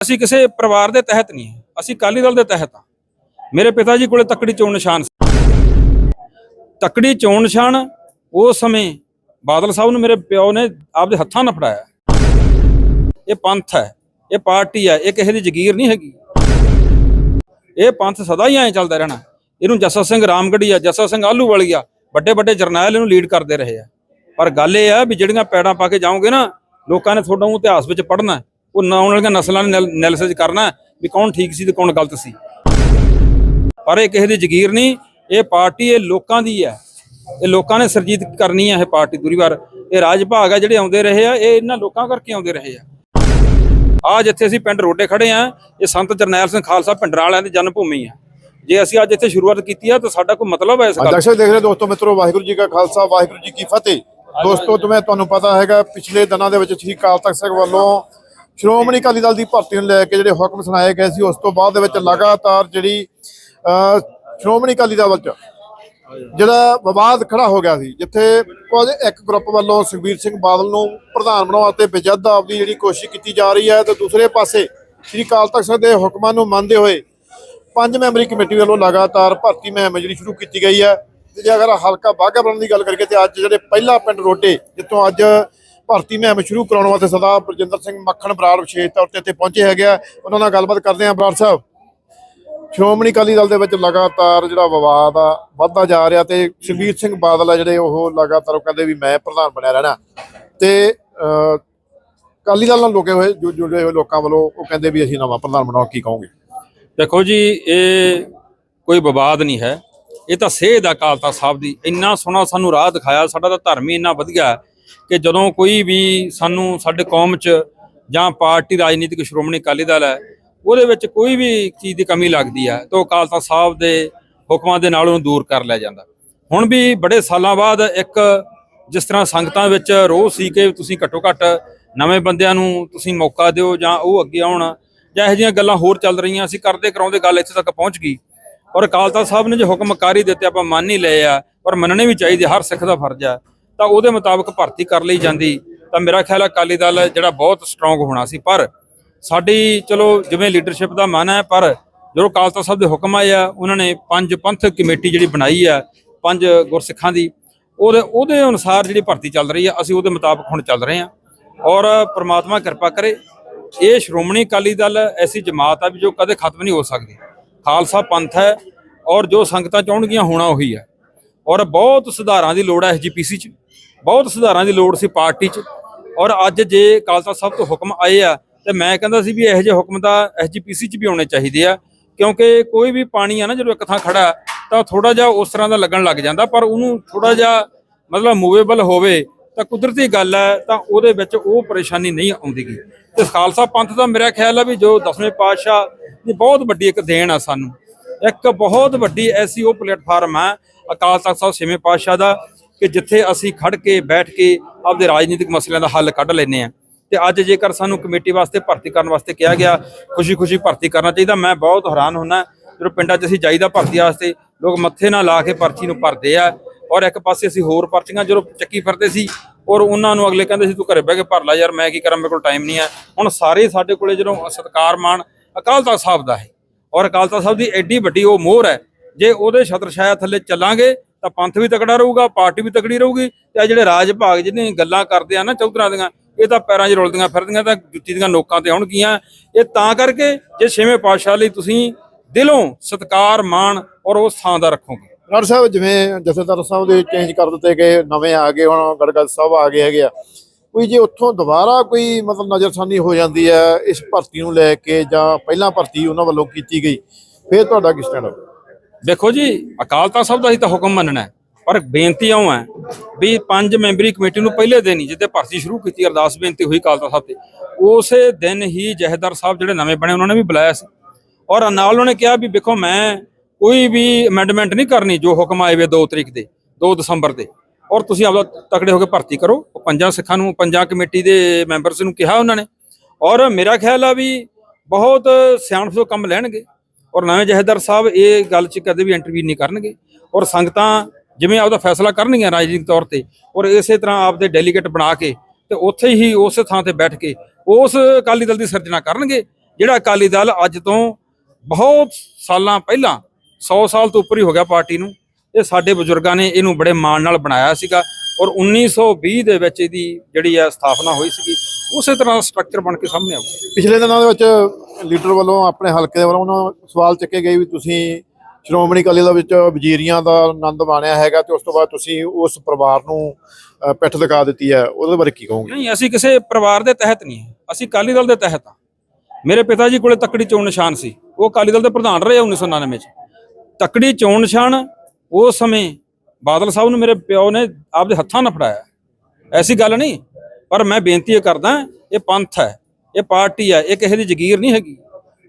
ਅਸੀਂ ਕਿਸੇ ਪਰਿਵਾਰ ਦੇ ਤਹਿਤ ਨਹੀਂ ਅਸੀਂ ਅਕਾਲੀ ਦਲ ਦੇ ਤਹਿਤ ਹਾਂ। ਮੇਰੇ ਪਿਤਾ ਜੀ ਕੋਲੇ ਤੱਕੜੀ ਚੋਣ ਨਿਸ਼ਾਨ ਸੀ। ਤੱਕੜੀ ਚੋਣ ਨਿਸ਼ਾਨ ਉਸ ਸਮੇਂ ਬਾਦਲ ਸਾਹਿਬ ਨੂੰ ਮੇਰੇ ਪਿਓ ਨੇ ਆਪਦੇ ਹੱਥਾਂ ਨਾਲ ਫੜਾਇਆ। ਇਹ ਪੰਥ ਹੈ, ਇਹ ਪਾਰਟੀ ਹੈ, ਇਹ ਕਿਸੇ ਦੀ ਜ਼ਗੀਰ ਨਹੀਂ ਹੈਗੀ। ਇਹ ਪੰਥ ਸਦਾ ਹੀ ਐਂ ਚੱਲਦਾ ਰਹਿਣਾ। ਇਹਨੂੰ ਜੱਸਾ ਸਿੰਘ ਰਾਮਗੜੀਆ ਜੱਸਾ ਸਿੰਘ ਆਲੂਵਾਲੀਆ ਵੱਡੇ ਵੱਡੇ ਜਰਨੈਲ ਇਹਨੂੰ ਲੀਡ ਕਰਦੇ ਰਹੇ ਆ। ਪਰ ਗੱਲ ਇਹ ਆ ਵੀ ਜਿਹੜੀਆਂ ਪੈੜਾਂ ਪਾ ਕੇ ਜਾਓਗੇ ਨਾ, ਲੋਕਾਂ ਨੇ ਤੁਹਾਡਾ ਇਤਿਹਾਸ ਵਿੱਚ ਪੜ੍ਹਨਾ ਉਹ ਨਾ ਆਉਣ ਵਾਲੀਆਂ ਨਸਲਾਂ ਨੇ ਐਨਾਲਿਸਿਸ ਕਰਨਾ ਵੀ ਕੌਣ ਠੀਕ ਸੀ ਤੇ ਕੌਣ ਗਲਤ ਸੀ। ਪਰ ਇਹ ਕਿਸੇ ਦੀ ਜ਼ਗੀਰ ਨਹੀਂ ਇਹ ਪਾਰਟੀ ਇਹ ਲੋਕਾਂ ਦੀ ਹੈ। ਇਹ ਲੋਕਾਂ ਨੇ ਸਰਜੀਤ ਕਰਨੀ ਹੈ ਇਹ ਪਾਰਟੀ ਦੂਰੀ ਵਾਰ। ਇਹ ਰਾਜ ਭਾਗ ਆ ਜਿਹੜੇ ਆਉਂਦੇ ਰਹੇ ਆ ਇਹ ਇਹਨਾਂ ਲੋਕਾਂ ਕਰਕੇ ਆਉਂਦੇ ਰਹੇ ਆ। ਆ ਜਿੱਥੇ ਅਸੀਂ ਪਿੰਡ ਰੋਡੇ ਖੜੇ ਆ ਇਹ ਸੰਤ ਜਰਨੈਲ ਸਿੰਘ ਖਾਲਸਾ ਪਿੰਡਰਾਂ ਵਾਲਿਆਂ ਦੀ ਜਨਮ ਭੂਮੀ ਆ। ਜੇ ਅਸੀਂ ਅੱਜ ਇੱਥੇ ਸ਼ੁਰੂਆਤ ਕੀਤੀ ਆ ਤਾਂ ਸਾਡਾ ਕੋਈ ਮਤਲਬ ਹੈ ਇਸ ਗੱਲ ਦਰਸ਼ਕ ਦੇਖ ਰਹੇ ਦੋਸਤੋ ਮਿੱਤਰੋ ਵਾਹਿਗੁਰੂ ਜੀ ਕਾ ਖਾਲਸਾ ਵਾਹਿਗੁਰੂ ਜੀ ਕੀ ਫਤਿਹ। ਦੋਸਤੋ ਤੁਮੇ ਤੁਹਾਨੂੰ ਪਤਾ ਹੈਗਾ ਪਿਛਲੇ ਦਿਨਾਂ ਦੇ ਵਿੱਚ ਸ੍ਰੀ ਅਕਾਲ ਤਖਤ ਸਾਹਿਬ ਵੱਲੋਂ ਸ਼੍ਰੋਮਣੀ ਅਕਾਲੀ ਦਲ ਦੀ ਭਰਤੀ ਨੂੰ ਲੈ ਕੇ ਜਿਹੜੇ ਹੁਕਮ ਸੁਣਾਏ ਗਏ ਸੀ ਉਸ ਤੋਂ ਬਾਅਦ ਦੇ ਵਿੱਚ ਲਗਾਤਾਰ ਜਿਹੜੀ ਸ਼੍ਰੋਮਣੀ ਅਕਾਲੀ ਦਲ ਵਿੱਚ ਜਿਹੜਾ ਵਿਵਾਦ ਖੜਾ ਹੋ ਗਿਆ ਸੀ ਜਿੱਥੇ ਕੁਝ ਇੱਕ ਗਰੁੱਪ ਵੱਲੋਂ ਸੁਖਬੀਰ ਸਿੰਘ ਬਾਦਲ ਨੂੰ ਪ੍ਰਧਾਨ ਬਣਾਉਣ ਅਤੇ ਬੇਜੱਦ ਆਪਦੀ ਜਿਹੜੀ ਕੋਸ਼ਿਸ਼ ਕੀਤੀ ਜਾ ਰਹੀ ਹੈ ਤੇ ਦੂਸਰੇ ਪਾਸੇ ਸ੍ਰੀ ਅਕਾਲ ਤਖਤ ਸਾਹਿਬ ਦੇ ਹੁਕਮਾਂ ਨੂੰ ਮੰਨਦੇ ਹੋਏ ਪੰਜ ਮੈਂਬਰੀ ਕਮੇਟੀ ਵੱਲੋਂ ਲਗਾਤਾਰ ਭਰਤੀ ਮੁਹਿੰਮ ਜਿਹੜੀ ਸ਼ੁਰੂ ਕੀਤੀ ਗਈ ਹੈ। ਤੇ ਜੇ ਅਗਰ ਹਲਕਾ ਬਾਘਾ ਬਣਨ ਦੀ ਗੱਲ ਕਰੀਏ ਤੇ ਅੱਜ ਜਿਹੜੇ ਪਹਿਲਾ ਪਿੰਡ ਰੋਡੇ ਜਿੱਥੋਂ ਅੱਜ ਭਰਤੀ ਮੁਹਿੰਮ ਸ਼ੁਰੂ ਕਰਾਉਣ ਵਾਸਤੇ ਸਰਦਾਰ ਬਰਜਿੰਦਰ ਸਿੰਘ ਮੱਖਣ ਬਰਾੜ ਵਿਸ਼ੇਸ਼ ਤੌਰ ਤੇ ਇੱਥੇ ਪਹੁੰਚੇ ਹੈਗੇ ਆ। ਉਹਨਾਂ ਨਾਲ ਗੱਲਬਾਤ ਕਰਦੇ ਹਾਂ ਬਰਾੜ ਸਾਹਿਬ। ਸ਼੍ਰੋਮਣੀ ਅਕਾਲੀ ਦਲ ਦੇ ਵਿੱਚ ਲਗਾਤਾਰ ਜਿਹੜਾ ਵਿਵਾਦ ਆ, ਵੱਧਦਾ ਜਾ ਰਿਹਾ ਤੇ ਸੁਖਬੀਰ ਸਿੰਘ ਬਾਦਲ ਆ ਜਿਹੜੇ ਉਹ ਲਗਾਤਾਰ ਉਹ ਕਹਿੰਦੇ ਵੀ ਮੈਂ ਪ੍ਰਧਾਨ ਬਣਿਆ ਰਹਿਣਾ। ਤੇ ਅਕਾਲੀ ਦਲ ਨਾਲ ਲੋਕੇ ਹੋਏ ਜੁੜੇ ਹੋਏ ਲੋਕਾਂ ਵੱਲੋਂ ਉਹ ਕਹਿੰਦੇ ਵੀ ਅਸੀਂ ਨਵਾਂ ਪ੍ਰਧਾਨ ਬਣਾਉਣਾ ਕੀ ਕਹੋਗੇ? ਦੇਖੋ ਜੀ, ਇਹ ਕੋਈ ਵਿਵਾਦ ਨਹੀਂ ਹੈ। ਇਹ ਤਾਂ ਸੇਧ ਆ ਅਕਾਲ ਤਖਤ ਸਾਹਿਬ ਦੀ ਇੰਨਾ ਸੋਹਣਾ ਸਾਨੂੰ ਰਾਹ ਦਿਖਾਇਆ, ਸਾਡਾ ਤਾਂ ਧਰਮ ਹੀ ਇੰਨਾ ਵਧੀਆ ਕਿ ਜਦੋਂ ਕੋਈ ਵੀ ਸਾਨੂੰ ਸਾਡੇ ਕੌਮ 'ਚ ਜਾਂ ਪਾਰਟੀ ਰਾਜਨੀਤਿਕ ਸ਼੍ਰੋਮਣੀ ਅਕਾਲੀ ਦਲ ਹੈ, ਉਹਦੇ ਵਿੱਚ ਕੋਈ ਵੀ ਚੀਜ਼ ਦੀ ਕਮੀ ਲੱਗਦੀ ਹੈ, ਤਾਂ ਉਹ ਅਕਾਲ ਤਖਤ ਸਾਹਿਬ ਦੇ ਹੁਕਮਾਂ ਦੇ ਨਾਲ ਉਹਨੂੰ ਦੂਰ ਕਰ ਲਿਆ ਜਾਂਦਾ। ਹੁਣ ਵੀ ਬੜੇ ਸਾਲਾਂ ਬਾਅਦ ਇੱਕ ਜਿਸ ਤਰ੍ਹਾਂ ਸੰਗਤਾਂ ਵਿੱਚ ਰੋਹ ਸੀ ਕਿ ਤੁਸੀਂ ਘੱਟੋ ਘੱਟ ਨਵੇਂ ਬੰਦਿਆਂ ਨੂੰ ਤੁਸੀਂ ਮੌਕਾ ਦਿਓ ਜਾਂ ਉਹ ਅੱਗੇ ਆਉਣ, ਜਾਂ ਇਹੋ ਜਿਹੀਆਂ ਗੱਲਾਂ ਹੋਰ ਚੱਲ ਰਹੀਆਂ ਸੀ ਕਰਦੇ ਕਰਾਉਂਦੇ ਗੱਲ ਇੱਥੇ ਤੱਕ ਪਹੁੰਚ ਗਈ। ਔਰ ਅਕਾਲ ਤਖਤ ਸਾਹਿਬ ਨੇ ਜੋ ਹੁਕਮਕਾਰੀ ਦਿੱਤੇ, ਆਪਾਂ ਮੰਨ ਹੀ ਲਏ ਆ, ਪਰ ਮੰਨਣੇ ਵੀ ਚਾਹੀਦੇ, ਹਰ ਸਿੱਖ ਦਾ ਫਰਜ਼ ਆ ਤਾਂ ਉਹਦੇ ਮੁਤਾਬਕ ਭਰਤੀ ਕਰ ਲਈ ਜਾਂਦੀ। ਤਾਂ ਮੇਰਾ ਖਿਆਲ ਹੈ ਅਕਾਲੀ ਦਲ ਜਿਹੜਾ ਬਹੁਤ ਸਟਰੋਂਗ ਹੋਣਾ ਸੀ। ਪਰ ਸਾਡੀ ਚਲੋ ਜਿਵੇਂ ਲੀਡਰਸ਼ਿਪ ਦਾ ਮਨ ਹੈ, ਪਰ ਜਦੋਂ ਅਕਾਲ ਸਾਹਿਬ ਦੇ ਹੁਕਮ ਆਏ ਆ, ਉਹਨਾਂ ਨੇ ਪੰਜ ਪੰਥਕ ਕਮੇਟੀ ਜਿਹੜੀ ਬਣਾਈ ਆ, ਪੰਜ ਗੁਰਸਿੱਖਾਂ ਦੀ, ਉਹਦੇ ਉਹਦੇ ਅਨੁਸਾਰ ਜਿਹੜੀ ਭਰਤੀ ਚੱਲ ਰਹੀ ਆ, ਅਸੀਂ ਉਹਦੇ ਮੁਤਾਬਕ ਹੁਣ ਚੱਲ ਰਹੇ ਆ। ਔਰ ਪ੍ਰਮਾਤਮਾ ਕਿਰਪਾ ਕਰੇ, ਇਹ ਸ਼੍ਰੋਮਣੀ ਅਕਾਲੀ ਦਲ, ਐਸੀ ਜਮਾਤ ਆ ਵੀ ਜੋ ਕਦੇ ਖਤਮ ਨਹੀਂ ਹੋ ਸਕਦੀ। ਖਾਲਸਾ ਪੰਥ ਹੈ ਔਰ ਜੋ ਸੰਗਤਾਂ ਚਾਹਣਗੀਆਂ, ਹੋਣਾ ਉਹੀ ਹੈ। ਔਰ ਬਹੁਤ ਸੁਧਾਰਾਂ ਦੀ ਲੋੜ ਹੈ ਐਸਜੀਪੀਸੀ ਚ। ਬਹੁਤ ਸੁਧਾਰਾਂ ਦੀ ਲੋੜ ਸੀ ਪਾਰਟੀ ਚ। ਔਰ ਅੱਜ ਜੇ ਖਾਲਸਾ ਸਾਹਿਬ ਤੋਂ ਹੁਕਮ ਆਏ ਆ, ਤੇ ਮੈਂ ਕਹਿੰਦਾ ਸੀ ਵੀ ਇਹੋ ਜਿਹੇ ਹੁਕਮ ਤਾਂ ਐਸਜੀਪੀਸੀ ਚ ਵੀ ਆਉਣੇ ਚਾਹੀਦੇ ਆ। ਕਿਉਂਕਿ ਕੋਈ ਵੀ ਪਾਣੀ ਆ ਨਾ, ਜਦੋਂ ਇੱਕ ਥਾਂ ਖੜਾ, ਤਾਂ ਥੋੜਾ ਜਿਹਾ ਉਸ ਤਰ੍ਹਾਂ ਦਾ ਲੱਗਣ ਲੱਗ ਜਾਂਦਾ, ਪਰ ਉਹਨੂੰ ਥੋੜਾ ਜਿਹਾ ਮਤਲਬ ਮੂਵੇਬਲ ਹੋਵੇ, ਤਾਂ ਕੁਦਰਤੀ ਗੱਲ ਹੈ, ਤਾਂ ਉਹਦੇ ਵਿੱਚ ਉਹ ਪਰੇਸ਼ਾਨੀ ਨਹੀਂ ਆਉਂਦੀਗੀ। ਤੇ ਖਾਲਸਾ ਪੰਥ ਦਾ ਮੇਰਾ ਖਿਆਲ ਹੈ ਵੀ ਜੋ ਦਸਵੇਂ ਪਾਤਸ਼ਾਹ ਦੀ ਬਹੁਤ ਵੱਡੀ ਇੱਕ ਦੇਣ ਆ ਸਾਨੂੰ। ਇੱਕ ਬਹੁਤ ਵੱਡੀ ਐਸੀ ਉਹ ਪਲੇਟਫਾਰਮ ਹੈ ਅਕਾਲ ਤਖਤ ਸਾਹਿਬ ਛੇਵੇਂ ਪਾਤਸ਼ਾਹ ਦਾ ਕਿ ਜਿੱਥੇ ਅਸੀਂ ਖੜ ਕੇ ਬੈਠ ਕੇ ਆਪਦੇ ਰਾਜਨੀਤਿਕ ਮਸਲਿਆਂ ਦਾ ਹੱਲ ਕੱਢ ਲੈਨੇ ਆ ਤੇ ਅੱਜ ਜੇਕਰ ਸਾਨੂੰ ਕਮੇਟੀ ਵਾਸਤੇ ਭਰਤੀ ਕਰਨ ਵਾਸਤੇ ਕਿਹਾ ਗਿਆ, ਖੁਸ਼ੀ-ਖੁਸ਼ੀ ਭਰਤੀ ਕਰਨਾ ਚਾਹੀਦਾ, ਮੈਂ ਬਹੁਤ ਹੈਰਾਨ ਹੁੰਨਾ ਜਦੋਂ ਪਿੰਡਾਂ 'ਚ ਅਸੀਂ ਜਾਈਦਾ ਭਰਤੀ ਵਾਸਤੇ ਲੋਕ ਮੱਥੇ ਨਾਲ ਲਾ ਕੇ ਪਰਚੀ ਨੂੰ ਭਰਦੇ ਆ ਔਰ ਇੱਕ ਪਾਸੇ ਅਸੀਂ ਹੋਰ ਪਰਚੀਆਂ ਜਦੋਂ ਚੱਕੀ ਫਿਰਦੇ ਸੀ ਔਰ ਉਹਨਾਂ ਨੂੰ ਅਗਲੇ ਕਹਿੰਦੇ ਸੀ, ਤੂੰ ਘਰੇ ਬਹਿ ਕੇ ਭਰ ਲੈ ਯਾਰ, ਮੈਂ ਕੀ ਕਰਾਂ, ਮੇਰੇ ਕੋਲ ਟਾਈਮ ਨਹੀਂ ਹੈ। ਹੁਣ ਸਾਰੇ ਸਾਡੇ ਕੋਲੇ ਜਦੋਂ ਸਤਕਾਰ ਮਾਣ ਅਕਾਲ ਤਖਤ ਸਾਹਿਬ ਦਾ ਹੈ ਔਰ ਅਕਾਲ ਤਖਤ ਸਾਹਿਬ ਦੀ ਐਡੀ ਵੱਡੀ ਉਹ ਮੋਹਰ ਹੈ, ਜੇ ਉਹਦੇ ਛਤਰ ਛਾਇਆ ਥੱਲੇ ਚੱਲਾਂਗੇ ਤਾਂ ਪੰਥ ਵੀ ਤਕੜਾ ਰਹੂਗਾ, ਪਾਰਟੀ ਵੀ ਤਕੜੀ ਰਹੂਗੀ ਤੇ ਆ ਜਿਹੜੇ ਰਾਜ ਭਾਗ ਜਿਹਨੇ ਗੱਲਾਂ ਕਰਦੇ ਆ ਨਾ ਚੌਧਰਾਂ ਦੀਆਂ, ਇਹ ਤਾਂ ਪੈਰਾਂ 'ਚ ਰੁਲਦੀਆਂ ਫਿਰਦੀਆਂ ਤਾਂ ਜੁੱਤੀ ਦੀਆਂ ਨੋਕਾਂ ਤੇ ਆਉਣਗੀਆਂ। ਇਹ ਤਾਂ ਕਰਕੇ ਜੇ ਛੇਵੇਂ ਪਾਤਸ਼ਾਹ ਲਈ ਤੁਸੀਂ ਦਿਲੋਂ ਸਤਕਾਰ, ਮਾਣ ਔਰ ਉਹ ਥਾਂ ਦਾ ਰੱਖੋਗੇ। ਰਾੜ ਸਾਹਿਬ, ਜਿਵੇਂ ਜਥੇਦਾਰ ਸਾਹਿਬ ਦੇ ਚੇਂਜ ਕਰ ਦਿੱਤੇ ਗਏ, ਨਵੇਂ ਆ ਗਏ, ਹੁਣ ਗੜਗੜ ਸਾਹਿਬ ਆ ਗਏ ਹੈਗੇ ਆ। ਕੋਈ ਜੇ ਉੱਥੋਂ ਦੁਬਾਰਾ ਕੋਈ ਮਤਲਬ ਨਜ਼ਰਸਾਨੀ ਹੋ ਜਾਂਦੀ ਹੈ ਇਸ ਭਰਤੀ ਨੂੰ ਲੈ ਕੇ ਜਾਂ ਪਹਿਲਾਂ ਭਰਤੀ ਉਹਨਾਂ ਵੱਲੋਂ ਕੀਤੀ ਗਈ, ਫਿਰ ਤੁਹਾਡਾ ਕੀ ਸਟੈਂਡ ਦੇਖੋ ਜੀ ਅਕਾਲ ਤਖਤ ਸਾਹਿਬ ਦਾ ਹੀ ਤਾਂ ਹੁਕਮ ਮੰਨਣਾ ਹੈ, ਪਰ ਬੇਨਤੀ ਆਉਂ ਹੈ ਵੀ ਪੰਜ ਮੈਂਬਰੀ ਕਮੇਟੀ ਨੂੰ ਪਹਿਲੇ ਦਿਨ ਹੀ ਜਿੱਦੇ ਭਰਤੀ ਸ਼ੁਰੂ ਕੀਤੀ, ਅਰਦਾਸ ਬੇਨਤੀ ਹੋਈ ਅਕਾਲ ਤਖਤ ਸਾਹਿਬ ਤੇ, ਉਸੇ ਦਿਨ ਹੀ ਜਹੇਦਾਰ ਸਾਹਿਬ ਜਿਹੜੇ ਨਵੇਂ ਬਣੇ, ਉਹਨਾਂ ਨੇ ਵੀ ਬੁਲਾਇਆ ਸੀ। ਔਰ ਨਾਲ ਉਹਨੇ ਕਿਹਾ ਵੀ ਵੇਖੋ ਮੈਂ ਕੋਈ ਵੀ ਅਮੈਂਡਮੈਂਟ ਨਹੀਂ ਕਰਨੀ ਜੋ ਹੁਕਮ ਆਏ ਵੇ 2 ਤਰੀਕ ਦੇ 2 ਦਸੰਬਰ ਦੇ। ਔਰ ਤੁਸੀਂ ਆਪਦਾ ਤਕੜੇ ਹੋ ਕੇ ਭਰਤੀ ਕਰੋ। ਉਹ ਪੰਜਾਂ ਸਿੱਖਾਂ ਨੂੰ, ਪੰਜਾਂ ਕਮੇਟੀ ਦੇ ਮੈਂਬਰਸ ਨੂੰ ਕਿਹਾ ਉਹਨਾਂ ਨੇ। ਔਰ ਮੇਰਾ ਖਿਆਲ ਆ ਵੀ ਬਹੁਤ ਸਿਆਣਪ ਤੋਂ ਕੰਮ ਲੈਣਗੇ। ਔਰ ਨਵੇਂ ਜਹੇਦਾਰ ਸਾਹਿਬ ਇਹ ਗੱਲ 'ਚ ਕਦੇ ਵੀ ਇੰਟਰਵਿਊ ਨਹੀਂ ਕਰਨਗੇ। ਔਰ ਸੰਗਤਾਂ ਜਿਵੇਂ ਆਪਦਾ ਫੈਸਲਾ ਕਰਨਗੀਆਂ ਰਾਜਨੀਤਿਕ ਤੌਰ ਤੇ, ਔਰ ਇਸੇ ਤਰ੍ਹਾਂ ਆਪਦੇ ਡੈਲੀਗੇਟ ਬਣਾ ਕੇ ਤੇ ਉੱਥੇ ਹੀ ਉਸੇ ਥਾਂ ਤੇ ਬੈਠ ਕੇ ਉਸ ਅਕਾਲੀ ਦਲ ਦੀ ਸਿਰਜਣਾ ਕਰਨਗੇ, ਜਿਹੜਾ ਅਕਾਲੀ ਦਲ ਅੱਜ ਤੋਂ ਬਹੁਤ ਸਾਲਾਂ ਪਹਿਲਾਂ 100 ਸਾਲ ਤੋਂ ਉੱਪਰ ਹੀ ਹੋ ਗਿਆ ਪਾਰਟੀ ਨੂੰ। ਇਹ ਸਾਡੇ ਬਜ਼ੁਰਗਾਂ ਨੇ ਇਹਨੂੰ ਬੜੇ ਮਾਣ ਨਾਲ ਬਣਾਇਆ ਸੀਗਾ। ਔਰ 1920 ਦੇ ਵਿੱਚ ਇਹਦੀ ਜਿਹੜੀ ਹੈ ਸਥਾਪਨਾ ਹੋਈ ਸੀਗੀ। ਉਸੇ ਤਰ੍ਹਾਂ ਦਾ ਸਟਰਕਚਰ ਬਣ ਕੇ ਸਾਹਮਣੇ ਆਊਗਾ। ਪਿਛਲੇ ਦਿਨਾਂ ਦੇ ਵਿੱਚ ਲੀਡਰ ਵੱਲੋਂ ਆਪਣੇ ਹਲਕੇ ਦੇ ਵੱਲੋਂ ਉਹਨਾਂ ਸਵਾਲ ਚੱਕੇ ਗਏ ਵੀ ਤੁਸੀਂ ਸ਼੍ਰੋਮਣੀ ਅਕਾਲੀ ਦਲ ਵਿੱਚ ਵਜ਼ੀਰੀਆਂ ਦਾ ਆਨੰਦ ਮਾਣਿਆ ਹੈਗਾ ਤੇ ਉਸ ਤੋਂ ਬਾਅਦ ਤੁਸੀਂ ਉਸ ਪਰਿਵਾਰ ਨੂੰ ਪਿੱਠ ਦਿਖਾ ਦਿੱਤੀ ਹੈ। ਉਹਦੇ ਬਾਰੇ ਕੀ ਕਹੋਗੇ? ਨਹੀਂ ਅਸੀਂ ਕਿਸੇ ਪਰਿਵਾਰ ਦੇ ਤਹਿਤ ਨਹੀਂ ਅਸੀਂ ਅਕਾਲੀ ਦਲ ਦੇ ਤਹਿਤ ਆ ਮੇਰੇ ਪਿਤਾ ਜੀ ਕੋਲੇ ਤੱਕੜੀ ਚੋਣ ਨਿਸ਼ਾਨ ਸੀ। ਉਹ ਅਕਾਲੀ ਦਲ ਦੇ ਪ੍ਰਧਾਨ ਰਹੇ 1999 ਚ। ਤੱਕੜੀ ਚੋਣ ਨਿਸ਼ਾਨ ਉਸ ਸਮੇਂ ਬਾਦਲ ਸਾਹਿਬ ਨੂੰ ਮੇਰੇ ਪਿਓ ਨੇ ਆਪਦੇ ਹੱਥਾਂ ਨਾਲ ਫੜਾਇਆ। ਐਸੀ ਗੱਲ ਨਹੀਂ। ਪਰ ਮੈਂ ਬੇਨਤੀ ਇਹ ਕਰਦਾ, ਇਹ ਪੰਥ ਹੈ, ਇਹ ਪਾਰਟੀ ਹੈ, ਇਹ ਕਿਸੇ ਦੀ ਜ਼ਗੀਰ ਨਹੀਂ ਹੈਗੀ।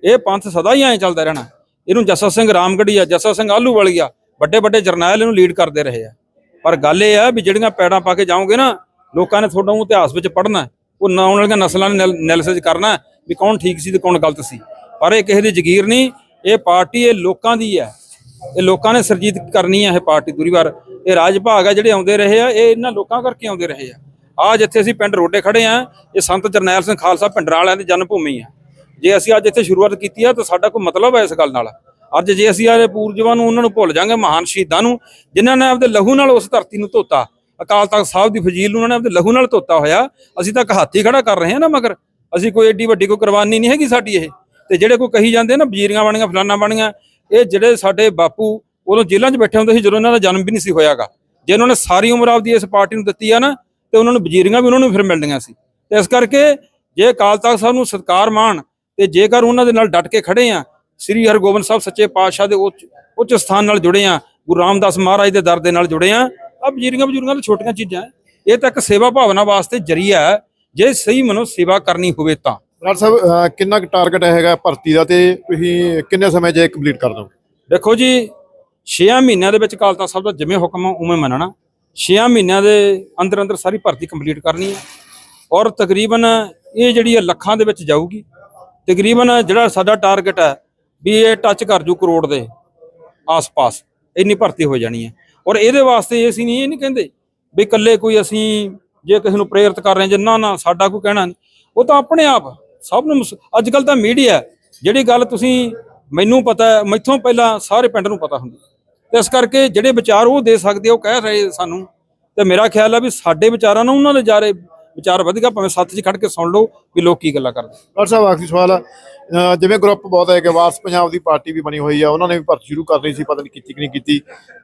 ਇਹ ਪੰਥ ਸਦਾ ਹੀ ਐਂ ਚੱਲਦਾ ਰਹਿਣਾ। ਇਹਨੂੰ ਜੱਸਾ ਸਿੰਘ ਰਾਮਗੜੀਆ ਜੱਸਾ ਸਿੰਘ ਆਲੂਵਾਲੀਆ ਵੱਡੇ ਵੱਡੇ ਜਰਨੈਲ ਇਹਨੂੰ ਲੀਡ ਕਰਦੇ ਰਹੇ ਆ। ਪਰ ਗੱਲ ਇਹ ਆ ਵੀ ਜਿਹੜੀਆਂ ਪੈੜਾਂ ਪਾ ਕੇ ਜਾਓਗੇ ਨਾ, ਲੋਕਾਂ ਨੇ ਤੁਹਾਡਾ ਇਤਿਹਾਸ ਵਿੱਚ ਪੜ੍ਹਨਾ, ਉਹ ਨਾ ਆਉਣ ਵਾਲੀਆਂ ਨਸਲਾਂ ਨੇ ਐਨਾਲਿਸਿਸ ਕਰਨਾ ਵੀ ਕੌਣ ਠੀਕ ਸੀ ਤੇ ਕੌਣ ਗਲਤ ਸੀ। ਪਰ ਇਹ ਕਿਸੇ ਦੀ ਜ਼ਗੀਰ ਨਹੀਂ, ਇਹ ਪਾਰਟੀ ਇਹ ਲੋਕਾਂ ਦੀ ਹੈ। ਇਹ ਲੋਕਾਂ ਨੇ ਸਰਜੀਤ ਕਰਨੀ ਹੈ ਇਹ ਪਾਰਟੀ ਦੂਰੀ ਵਾਰ। ਇਹ ਰਾਜ ਭਾਗ ਆ ਜਿਹੜੇ ਆਉਂਦੇ ਰਹੇ ਆ, ਇਹ ਇਹਨਾਂ ਲੋਕਾਂ ਕਰਕੇ ਆਉਂਦੇ ਰਹੇ ਆ। ਆ ਜਿੱਥੇ ਅਸੀਂ ਪਿੰਡ ਰੋਡੇ ਖੜੇ ਆ, ਇਹ ਸੰਤ ਜਰਨੈਲ ਸਿੰਘ ਖਾਲਸਾ ਪਿੰਡਰਾਂ ਵਾਲਿਆਂ ਦੀ ਜਨਮ ਭੂਮੀ ਆ। ਜੇ ਅਸੀਂ ਅੱਜ ਇੱਥੇ ਸ਼ੁਰੂਆਤ ਕੀਤੀ ਆ, ਤਾਂ ਸਾਡਾ ਕੋਈ ਮਤਲਬ ਹੈ ਇਸ ਗੱਲ ਨਾਲ। ਅੱਜ ਜੇ ਅਸੀਂ ਆਲੇ ਪੂਰਜਵਾਂ ਨੂੰ, ਉਹਨਾਂ ਨੂੰ ਭੁੱਲ ਜਾਾਂਗੇ, ਮਹਾਨ ਸ਼ਹੀਦਾਂ ਨੂੰ, ਜਿਨ੍ਹਾਂ ਨੇ ਆਪਦੇ ਲਹੂ ਨਾਲ ਉਸ ਧਰਤੀ ਨੂੰ ਧੋਤਾ, ਅਕਾਲ ਤਖਤ ਸਾਹਿਬ ਦੀ ਫਜ਼ੀਲ ਨੂੰ ਉਹਨਾਂ ਨੇ ਆਪਦੇ ਲਹੂ ਨਾਲ ਧੋਤਾ ਹੋਇਆ, ਅਸੀਂ ਤਾਂ ਇੱਕ ਹੱਥ ਖੜਾ ਕਰ ਰਹੇ ਹਾਂ ਨਾ ਮਗਰ। ਅਸੀਂ ਕੋਈ ਏਡੀ ਵੱਡੀ ਕੋਈ ਕੁਰਬਾਨੀ ਨਹੀਂ ਹੈਗੀ ਸਾਡੀ ਇਹ। ਤੇ ਜਿਹੜੇ ਕੋਈ ਕਹੀ ਜਾਂਦੇ ਨਾ, ਵਜ਼ੀਰੀਆਂ ਬਣੀਆਂ, ਫਲਾਨਾ ਬਣੀਆਂ, ਇਹ ਜਿਹੜੇ ਸਾਡੇ ਬਾਪੂ ਉਦੋਂ ਜੇਲ੍ਹਾਂ 'ਚ ਬੈਠੇ ਹੁੰਦੇ ਸੀ, ਜਦੋਂ ਇਹਨਾਂ ਦਾ ਜਨਮ ਵੀ ਨਹੀਂ ਸੀ ਹੋਇਆਗਾ। ਜੇ ਉਹਨਾਂ ਨੇ ਸਾਰੀ ਉਮਰ ਆਪਦੀ ਇਸ ਪਾਰਟੀ ਨੂੰ ਦਿੱਤੀ ਆ ਨਾ ਤੇ ਉਹਨਾਂ ਨੂੰ ਵਜ਼ੀਰੀਆਂ ਵੀ ਉਹਨਾਂ ਨੂੰ ਫਿਰ ਮਿਲਣੀਆਂ ਸੀ। ਤੇ ਇਸ ਕਰਕੇ ਜੇ ਅਕਾਲ ਤਖਤ ਸਾਹਿਬ ਨੂੰ ਸਤਿਕਾਰ ਮਾਣ ਤੇ ਜੇਕਰ ਉਹਨਾਂ ਦੇ ਨਾਲ ਡਟ ਕੇ ਖੜੇ ਆ ਸ੍ਰੀ ਹਰਗੋਬਿੰਦ ਸਾਹਿਬ ਸੱਚੇ ਪਾਤਸ਼ਾਹ ਦੇ ਉੱਚ ਉੱਚ ਸਥਾਨ ਨਾਲ ਜੁੜੇ ਆ ਗੁਰੂ ਰਾਮਦਾਸ ਮਹਾਰਾਜ ਦੇ ਦਰ ਦੇ ਨਾਲ ਜੁੜੇ ਆ ਆ ਵਜ਼ੀਰੀਆਂ ਵਜ਼ੂਰੀਆਂ ਤਾਂ ਛੋਟੀਆਂ ਚੀਜ਼ਾਂ। ਇਹ ਤਾਂ ਇੱਕ ਸੇਵਾ ਭਾਵਨਾ ਵਾਸਤੇ ਜਰੀਆ ਹੈ ਜੇ ਸਹੀ ਮਨੋ ਸੇਵਾ ਕਰਨੀ ਹੋਵੇ ਤਾਂ। ਰਾਜ ਸਾਹਿਬ ਕਿੰਨਾ ਕੁ ਟਾਰਗੇਟ ਹੈਗਾ ਭਰਤੀ ਦਾ ਤੇ ਤੁਸੀਂ ਕਿੰਨੇ ਸਮੇਂ 'ਚ ਇਹ ਕੰਪਲੀਟ ਕਰ ਦੋਗੇ? ਦੇਖੋ ਜੀ 6 ਮਹੀਨਿਆਂ ਦੇ ਵਿੱਚ ਅਕਾਲ ਤਖਤ ਸਾਹਿਬ ਦਾ ਜਿਵੇਂ ਹੁਕਮ ਉਵੇਂ ਮੰਨਣਾ। 6 ਮਹੀਨਿਆਂ ਦੇ ਅੰਦਰ ਅੰਦਰ ਸਾਰੀ ਭਰਤੀ ਕੰਪਲੀਟ ਕਰਨੀ ਹੈ। ਔਰ ਤਕਰੀਬਨ ਇਹ ਜਿਹੜੀ ਹੈ ਲੱਖਾਂ ਦੇ ਵਿੱਚ ਜਾਊਗੀ, ਤਕਰੀਬਨ ਜਿਹੜਾ ਸਾਡਾ ਟਾਰਗੇਟ ਹੈ ਵੀ ਇਹ ਟੱਚ ਕਰ ਜੂ ਕਰੋੜ ਦੇ ਆਸ-ਪਾਸ, ਇੰਨੀ ਭਰਤੀ ਹੋ ਜਾਣੀ ਹੈ। ਔਰ ਇਹਦੇ ਵਾਸਤੇ ਅਸੀਂ ਨਹੀਂ, ਇਹ ਨਹੀਂ ਕਹਿੰਦੇ ਵੀ ਇਕੱਲੇ ਕੋਈ ਅਸੀਂ ਜੇ ਕਿਸੇ ਨੂੰ ਪ੍ਰੇਰਿਤ ਕਰ ਰਹੇ ਹਾਂ ਜੇ ਨਾ ਨਾ ਸਾਡਾ ਕੋਈ ਕਹਿਣਾ ਨਹੀਂ। ਉਹ ਤਾਂ ਆਪਣੇ ਆਪ, ਸਭ ਨੂੰ ਅੱਜ ਕੱਲ ਤਾਂ ਮੀਡੀਆ ਜਿਹੜੀ ਗੱਲ ਤੁਸੀਂ ਮੈਨੂੰ ਪਤਾ ਹੈ, ਮੈਥੋਂ ਪਹਿਲਾਂ ਸਾਰੇ ਪਿੰਡ ਨੂੰ ਪਤਾ ਹੁੰਦੀ ਤੇ ਇਸ ਕਰਕੇ ਜਿਹੜੇ ਵਿਚਾਰ ਉਹ ਦੇ ਸਕਦੇ ਉਹ ਕਹਿ ਰਹੇ ਸਾਨੂੰ। ਤੇ ਮੇਰਾ ਖਿਆਲ ਆ ਵੀ ਸਾਡੇ ਵਿਚਾਰਾਂ ਨਾਲ ਉਹਨਾਂ ਦੇ ਜਾਰੇ ਵਿਚਾਰ ਵਧੀਆ ਭਾਵੇਂ ਸੱਤ 'ਚ ਖੜ ਕੇ ਸੁਣ ਲਓ ਵੀ ਲੋਕ ਕੀ ਗੱਲਾਂ ਕਰਦੇ। ਡਾਕਟਰ ਸਾਹਿਬ ਆਖਰੀ ਸਵਾਲ ਆ। ਜਿਵੇਂ ਗਰੁੱਪ ਬਹੁਤ ਹੈ ਕਿ ਵਾਰਸ ਪੰਜਾਬ ਦੀ ਪਾਰਟੀ ਵੀ ਬਣੀ ਹੋਈ ਆ ਉਹਨਾਂ ਨੇ ਵੀ ਭਰਤੀ ਸ਼ੁਰੂ ਕਰਨੀ ਸੀ ਪਤਾ ਨਹੀਂ ਕੀਤੀ ਕਿ ਨਹੀਂ ਕੀਤੀ।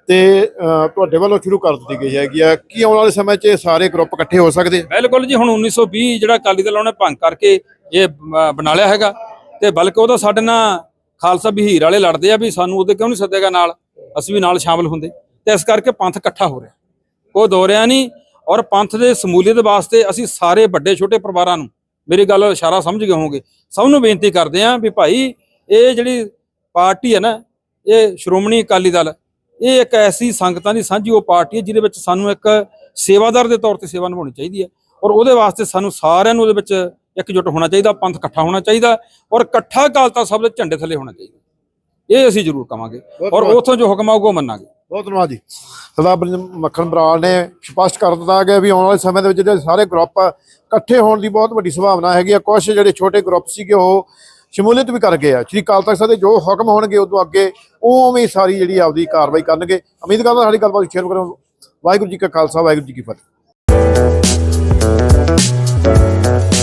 ਤੇ ਤੁਹਾਡੇ ਵੱਲੋਂ ਸ਼ੁਰੂ ਕਰ ਦਿੱਤੀ ਗਈ ਹੈਗੀ ਆ। ਕੀ ਆਉਣ ਵਾਲੇ ਸਮੇਂ 'ਚ ਇਹ ਸਾਰੇ ਗਰੁੱਪ ਇਕੱਠੇ ਹੋ ਸਕਦੇ? ਬਿਲਕੁਲ ਜੀ ਹੁਣ 1920 ਜਿਹੜਾ ਅਕਾਲੀ ਦਲ ਉਹਨੇ ਭੰਗ ਕਰਕੇ ਇਹ ਬਣਾ ਲਿਆ ਹੈਗਾ। ਤੇ ਬਲਕਿ ਉਹਦਾ ਸਾਡੇ ਨਾਲ ਖਾਲਸਾ ਬਹੀਰ ਵਾਲੇ ਲੜਦੇ ਆ ਵੀ ਸਾਨੂੰ ਉਹਦੇ ਕਿਉਂ ਨਹੀਂ ਸੱਦੇਗਾ ਨਾਲ? ਅਸੀਂ ਵੀ ਨਾਲ ਸ਼ਾਮਲ ਹੁੰਦੇ। ਤੇ ਇਸ ਕਰਕੇ ਪੰਥ ਇਕੱਠਾ ਹੋ ਰਿਹਾ। ਉਹ ਦੋ ਨਹੀਂ ਔਰ ਪੰਥ ਦੇ ਸਮੂਲੀਅਤ ਵਾਸਤੇ ਅਸੀਂ ਸਾਰੇ ਵੱਡੇ ਛੋਟੇ ਪਰਿਵਾਰਾਂ ਨੂੰ ਮੇਰੀ ਗੱਲ ਇਸ਼ਾਰਾ ਸਮਝ ਗਏ ਹੋਵੋਗੇ। ਸਭ ਨੂੰ ਬੇਨਤੀ ਕਰਦੇ ਆਂ ਵੀ ਭਾਈ ਇਹ ਜਿਹੜੀ ਪਾਰਟੀ ਹੈ ਨਾ, ਇਹ ਸ਼੍ਰੋਮਣੀ ਅਕਾਲੀ ਦਲ, ਇਹ ਇੱਕ ਐਸੀ ਸੰਗਤਾਂ ਦੀ ਸਾਂਝੀ ਉਹ ਪਾਰਟੀ ਹੈ ਜਿਹਦੇ ਵਿੱਚ ਸਾਨੂੰ ਇੱਕ ਸੇਵਾਦਾਰ ਦੇ ਤੌਰ ਤੇ ਸੇਵਾ ਨਿਭਾਉਣੀ ਚਾਹੀਦੀ ਹੈ। ਔਰ ਉਹਦੇ ਵਾਸਤੇ ਸਾਨੂੰ ਸਾਰਿਆਂ ਨੂੰ ਉਹਦੇ ਵਿੱਚ ਇਕਜੁੱਟ ਹੋਣਾ ਚਾਹੀਦਾ, ਪੰਥ ਇਕੱਠਾ ਹੋਣਾ ਚਾਹੀਦਾ ਔਰ ਇਕੱਠਾ ਅਕਾਲਤਾ ਸਭ ਦੇ ਝੰਡੇ ਥੱਲੇ ਹੋਣਾ ਚਾਹੀਦਾ। ਇਹ ਅਸੀਂ ਜ਼ਰੂਰ ਕਵਾਂਗੇ ਔਰ ਉਥੋਂ ਜੋ ਹੁਕਮ ਆਊਗਾ ਉਹ ਮੰਨਾਂਗੇ। ਬਹੁਤ ਧੰਨਵਾਦ ਜੀ। ਸਰਦਾਰ ਮੱਖਣ ਬਰਾੜ ਨੇ ਸਪਸ਼ਟ ਕਰ ਦਿੱਤਾ ਗਿਆ ਵੀ ਆਉਣ ਵਾਲੇ ਸਮੇਂ ਦੇ ਵਿੱਚ ਜਿਹੜੇ ਸਾਰੇ ਗਰੁੱਪ ਇਕੱਠੇ ਹੋਣ ਦੀ ਬਹੁਤ ਵੱਡੀ ਸੰਭਾਵਨਾ ਹੈਗੀ ਆ। ਕੁਝ ਜਿਹੜੇ ਛੋਟੇ ਗਰੁੱਪ ਸੀਗੇ ਉਹ ਸ਼ਮੂਲੀਅਤ ਵੀ ਕਰ ਗਏ ਆ। ਸ਼੍ਰੀ ਅਕਾਲ ਤਖਤ ਸਾਹਿਬ ਦੇ ਜੋ ਹੁਕਮ ਹੋਣਗੇ ਉਦੋਂ ਅੱਗੇ ਉਹ ਉਵੇਂ ਸਾਰੀ ਜਿਹੜੀ ਆਪਦੀ ਕਾਰਵਾਈ ਕਰਨਗੇ। ਉਮੀਦ ਕਰਦਾ ਸਾਡੀ ਗੱਲਬਾਤ ਸ਼ੇਅਰ ਕਰੋ। ਵਾਹਿਗੁਰੂ ਜੀ ਕਾ ਖਾਲਸਾ ਵਾਹਿਗੁਰੂ ਜੀ ਕੀ ਫਤਿਹ।